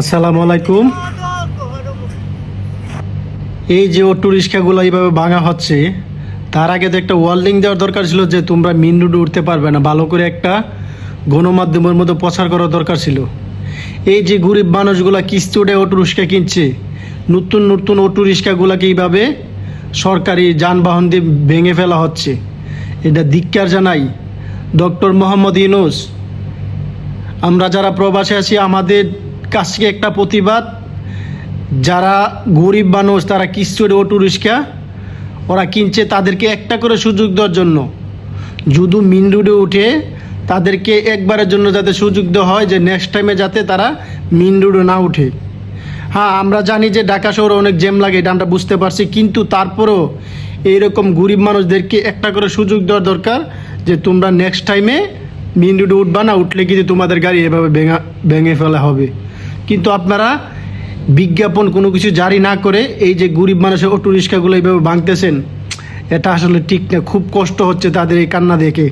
আসসালামু আলাইকুম। এই যে অটো রিক্সাগুলো এইভাবে ভাঙা হচ্ছে, তার আগে তো একটা ওয়ার্নিং দেওয়ার দরকার ছিল যে তোমরা মেন রোডে উঠতে পারবে না। ভালো করে একটা গণমাধ্যমের মধ্যে প্রচার করার দরকার ছিল। এই যে গরিব মানুষগুলা কিস্তি উঠে অটো রিক্সা কিনছে, নতুন নতুন অটো রিক্সাগুলোকে এইভাবে সরকারি যানবাহন দিয়ে ভেঙে ফেলা হচ্ছে। এটা ধিক্কার জানাই ডক্টর মোহাম্মদ ইউনুস। আমরা যারা প্রবাসে আছি, আমাদের কাছ একটা প্রতিবাদ, যারা গরিব মানুষ, তারা কিস্তুর অটো রিক্সা ওরা কিনছে তাদেরকে একটা করে সুযোগ দেওয়ার জন্য। যদি মিন রোডে উঠে তাদেরকে একবারের জন্য যাতে সুযোগ দেওয়া হয় যে নেক্সট টাইমে যাতে তারা মিন রোডে না উঠে। হ্যাঁ আমরা জানি যে ঢাকা শহরে অনেক জ্যাম লাগে, এটা আমরা বুঝতে পারছি, কিন্তু তারপরেও এইরকম গরিব মানুষদেরকে একটা করে সুযোগ দেওয়া দরকার যে তোমরা নেক্সট টাইমে মেন রোডে উঠবা না উঠলে কিন্তু তোমাদের গাড়ি এভাবে ভেঙা, ভেঙে ফেলা হবে। কিন্তু আপনারা বিজ্ঞাপন কোনো কিছু জারি না করে এই যে গরিব মানুষের অটো রিক্সাগুলো এইভাবে ভাঙতেছেন, এটা আসলে ঠিক না, খুব কষ্ট হচ্ছে তাদের এই কান্না দেখে।